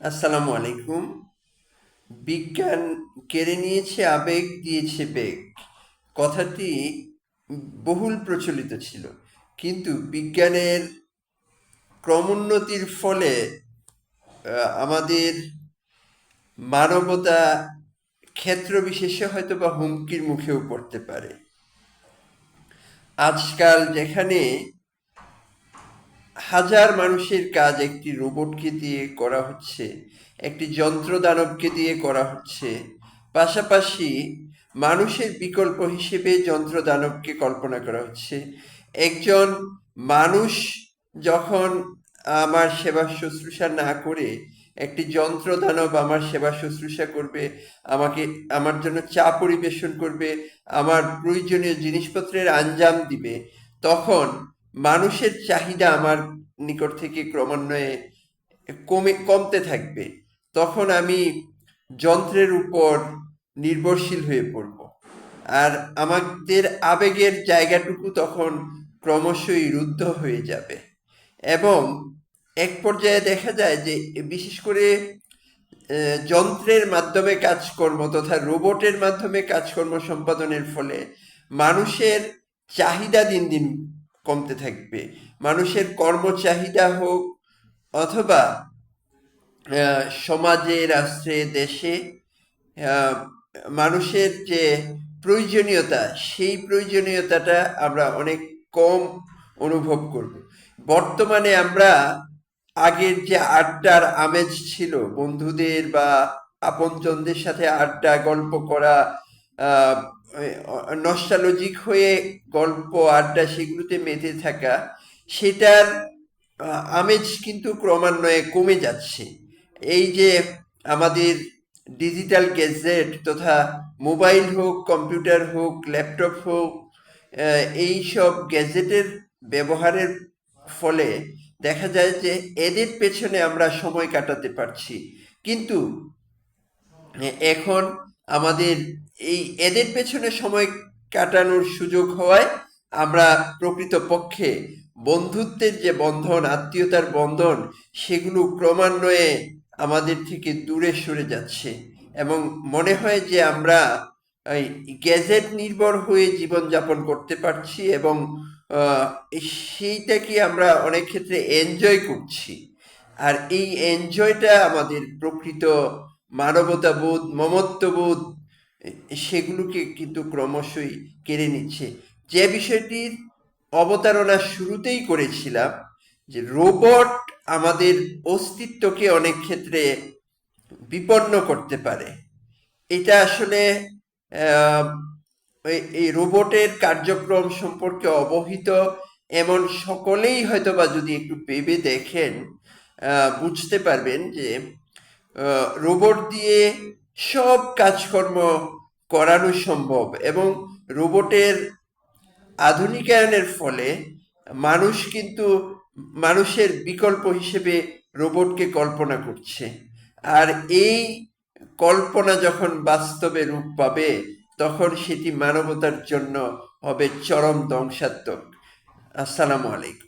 আসসালামু আলাইকুম। বিজ্ঞান কেড়ে নিয়েছে, আবেগ দিয়েছে বেগ। কথাটি বহুল প্রচলিত ছিল, কিন্তু বিজ্ঞানের ক্রমোন্নতির ফলে আমাদের মানবতা ক্ষেত্র বিশেষে হয়তো বা হুমকির মুখেও পড়তে পারে। আজকাল যেখানে হাজার মানুষের কাজ একটি রোবটকে দিয়ে করা হচ্ছে, একটি যন্ত্র দানবকে দিয়ে করা হচ্ছে। পাশাপাশি মানুষের বিকল্প হিসেবে যন্ত্র দানবকে কল্পনা করা হচ্ছে। একজন মানুষ যখন আমার সেবা শুশ্রূষা না করে, একটি যন্ত্র দানব আমার সেবা শুশ্রূষা করবে, আমাকে, আমার জন্য চা পরিবেশন করবে, আমার প্রয়োজনীয় জিনিসপত্রের আঞ্জাম দিবে, তখন মানুষের চাহিদা আমার নিকট থেকে ক্রমান্বয়ে কমে, কমতে থাকবে। তখন আমি যন্ত্রের উপর নির্ভরশীল হয়ে পড়ব। আর আমাদের আবেগের জায়গাটুকু তখন ক্রমশই রুদ্ধ হয়ে যাবে। এবং এক পর্যায়ে দেখা যায় যে, বিশেষ করে যন্ত্রের মাধ্যমে কাজকর্ম তথা রোবটের মাধ্যমে কাজকর্ম সম্পাদনের ফলে মানুষের চাহিদা দিন দিন কমতে থাকবে। মানুষের কর্ম চাহিদা হোক অথবা সমাজে, রাষ্ট্রে, দেশে মানুষের যে প্রয়োজনীয়তা, সেই প্রয়োজনীয়তাটা আমরা অনেক কম অনুভব করব। বর্তমানে আমরা আগের যে আড্ডার আমেজ ছিল, বন্ধুদের বা আপনজনদের সাথে আড্ডা, গল্প করা নস্টালজিক হয়ে গল্প, আড্ডা সেগুলোতে মেতে থাকা, সেটার আমেজ কিন্তু ক্রমান্বয়ে কমে যাচ্ছে। এই যে আমাদের ডিজিটাল গ্যাজেট তথা মোবাইল হোক কম্পিউটার হোক ল্যাপটপ হোক এই সব গ্যাজেটের ব্যবহারের ফলে দেখা যায় যে এদের পেছনে আমরা সময় কাটাতে পারছি। কিন্তু এখন আমাদের এই এদের পেছনে সময় কাটানোর সুযোগ হওয়ায় আমরা প্রকৃতপক্ষে বন্ধুত্বের যে বন্ধন, আত্মীয়তার বন্ধন, সেগুলো ক্রমান্বয়ে আমাদের থেকে দূরে সরে যাচ্ছে। এবং মনে হয় যে আমরা গ্যাজেট নির্ভর হয়ে জীবনযাপন করতে পারছি এবং সেইটাকে আমরা অনেক ক্ষেত্রে এনজয় করছি। আর এই এনজয়টা আমাদের প্রকৃত মানবতাবোধ, মমত্ববোধ সেগুলোকে কিন্তু ক্রমশই কেড়ে নিচ্ছে। যে বিষয়টির অবতারণা শুরুতেই করেছিলাম, যে রোবট আমাদের অস্তিত্বকে অনেক ক্ষেত্রে বিপন্ন করতে পারে। এটা আসলে এই- রোবটের কার্যক্রম সম্পর্কে অবহিত এমন সকলেই হয়তোবা যদি একটু ভেবে দেখেন বুঝতে পারবেন যে রোবট দিয়ে সব কাজকর্ম করানো সম্ভব এবং রোবটের আধুনিকায়নের ফলে মানুষ কিন্তু মানুষের বিকল্প হিসেবে রোবটকে কল্পনা করছে। আর এই কল্পনা যখন বাস্তবে রূপ পাবে, তখন সেটি মানবতার জন্য হবে চরম ধ্বংসাত্মক। আসসালামু আলাইকুম।